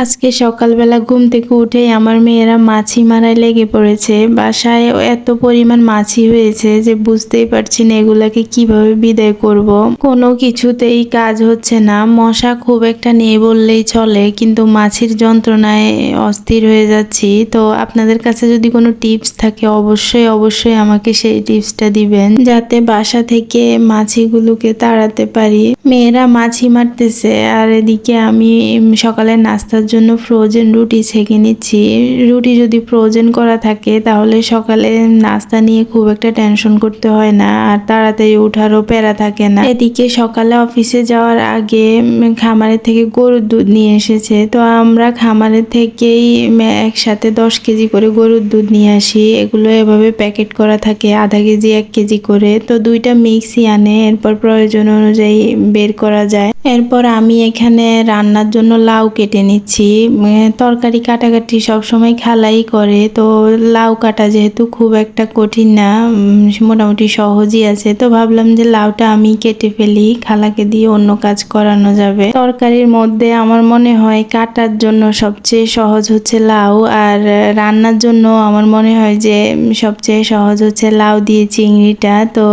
আজকে সকালবেলা ঘুম থেকে উঠেই আমার মেয়েরা মাছি মারায় লেগে পড়েছে। বাসায় এত পরিমাণ মাছি হয়েছে যে বুঝতেই পারছি না এগুলাকে কীভাবে বিদায় করব। কোনো কিছুতেই কাজ হচ্ছে না। মশা খুব একটা নেই বললেই চলে, কিন্তু মাছির যন্ত্রণায় অস্থির হয়ে যাচ্ছি। তো আপনাদের কাছে যদি কোনো টিপস থাকে, অবশ্যই অবশ্যই আমাকে সেই টিপসটা দিবেন, যাতে বাসা থেকে মাছিগুলোকে তাড়াতে পারি। মেয়েরা মাছি মারতেছে, আর এদিকে আমি সকালে নাস্তার জন্য ফ্রোজেন রুটি ছেঁকে নিচ্ছি। রুটি যদি ফ্রোজেন করা থাকে, তাহলে সকালে নাস্তা নিয়ে খুব একটা টেনশন করতে হয় না, আর তাড়াতাড়ি উঠারও প্যারা থাকে না। এদিকে সকালে অফিসে যাওয়ার আগে খামারের থেকে গরুর দুধ নিয়ে এসেছে। তো আমরা খামারের থেকেই একসাথে দশ কেজি করে গরুর দুধ নিয়ে আসি। এগুলো এভাবে প্যাকেট করা থাকে, আধা কেজি, এক কেজি করে। তো দুইটা মিক্সই আনে, এরপর প্রয়োজন অনুযায়ী বের করা যায়। এরপর আমি এখানে রান্নার জন্য লাউ কেটে নিচ্ছি। উম, তরকারি কাটাকাটি সবসময় খালাই করে। তো লাউ কাটা যেহেতু খুব একটা কঠিন না মোটামুটি সহজই আছে। তো ভাবলাম যে লাউটা আমি কেটে ফেলি খালাকে দিয়ে অন্য কাজ করানো যাবে। তরকারির মধ্যে আমার মনে হয় কাটার জন্য সবচেয়ে সহজ হচ্ছে লাউ আর রান্নার জন্য আমার মনে হয় যে সবচেয়ে সহজ হচ্ছে লাউ দিয়ে চিংড়িটা। তো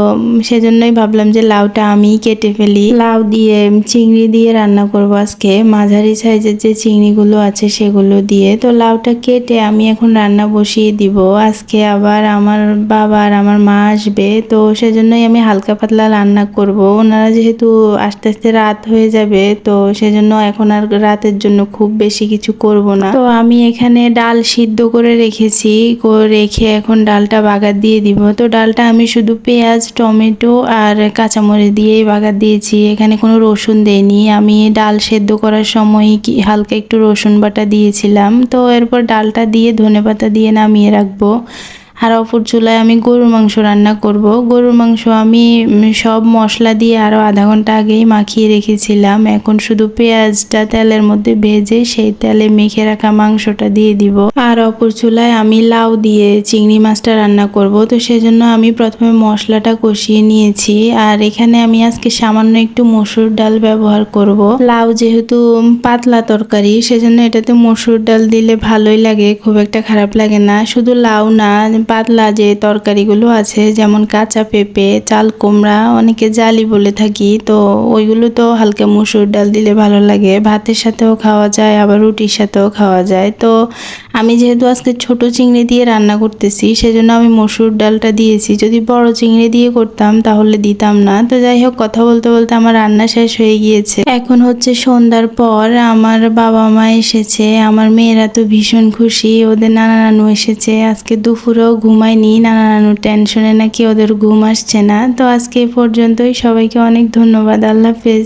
সেজন্যই ভাবলাম যে লাউটা আমি কেটে ফেলি। লাউ দিয়ে চিংড়ি দিয়ে রান্না করব আজকে। মাঝারি সাইজের যে চিংড়িগুলো আছে সেগুলো দিয়ে তো লাউটা কেটে আমি এখন রান্না বসিয়ে দিব। আজকে আবার আমার বাবা আর আমার মা আসবে, তো সেজন্যই আমি হালকা পাতলা রান্না করব। ওনারা যেহেতু আস্তে আস্তে রাত হয়ে যাবে, তো সেজন্য এখন আর রাতের জন্য খুব বেশি কিছু করব না। তো আমি এখানে ডাল সিদ্ধ করে রেখেছি রেখে এখন ডালটা বাগার দিয়ে দিব। তো ডালটা আমি শুধু পেঁয়াজ, টমেটো আর কাঁচামরিচ দিয়েই বাগার দিয়েছি। এখানে কোনো রসুন দেইনি। আমি ডাল সেদ্ধ করার সময় কি, হালকা একটু রসুন বাটা দিয়েছিলাম। তো এরপর ডালটা দিয়ে ধনে পাতা দিয়ে নামিয়ে রাখব। আর অপর চুলায় আমি গরুর মাংস রান্না করব। গরুর মাংস আমি সব মশলা দিয়ে আরও আধা ঘণ্টা আগেই মাখিয়ে রেখেছিলাম। এখন শুধু পেঁয়াজটা তেলের মধ্যে ভেজে সেই তেলে মেখে রাখা মাংসটা দিয়ে দিব। আর অপর চুলায় আমি লাউ দিয়ে চিংড়ি মাছটা রান্না করব। তো সেজন্য আমি প্রথমে মশলাটা কষিয়ে নিয়েছি। আর এখানে আমি আজকে সামান্য একটু মসুর ডাল ব্যবহার করব। লাউ যেহেতু পাতলা তরকারি, সেজন্য এটাতে মসুর ডাল দিলে ভালোই লাগে, খুব একটা খারাপ লাগে না। শুধু লাউ না পাতলা যে তরকারিগুলো আছে, যেমন কাঁচা পেঁপে, চাল কুমড়া, অনেকে জালি বলে থাকি, তো ওইগুলো তো হালকা মসুর ডাল দিলে ভালো লাগে। ভাতের সাথেও খাওয়া যায়, আবার রুটির সাথেও খাওয়া যায়। তো আমি যেহেতু আজকে ছোট চিংড়ি দিয়ে রান্না করতেছি, সেজন্য আমি মসুর ডালটা দিয়েছি। যদি বড় চিংড়ি দিয়ে করতাম, তাহলে দিতাম না। তো যাই হোক, কথা বলতে বলতে আমার রান্না শেষ হয়ে গিয়েছে। এখন হচ্ছে সন্ধ্যার পর, আমার বাবা মা এসেছে। আমার মেয়েরা তো ভীষণ খুশি, ওদের নানা নানু এসেছে। আজকে দুপুরেও ঘুমায়নি নানা নানু টেনশনে নাকি ওদের ঘুম আসছে না। তো আজকে এ পর্যন্তই। সবাইকে অনেক ধন্যবাদ। আল্লাহ হাফেজ।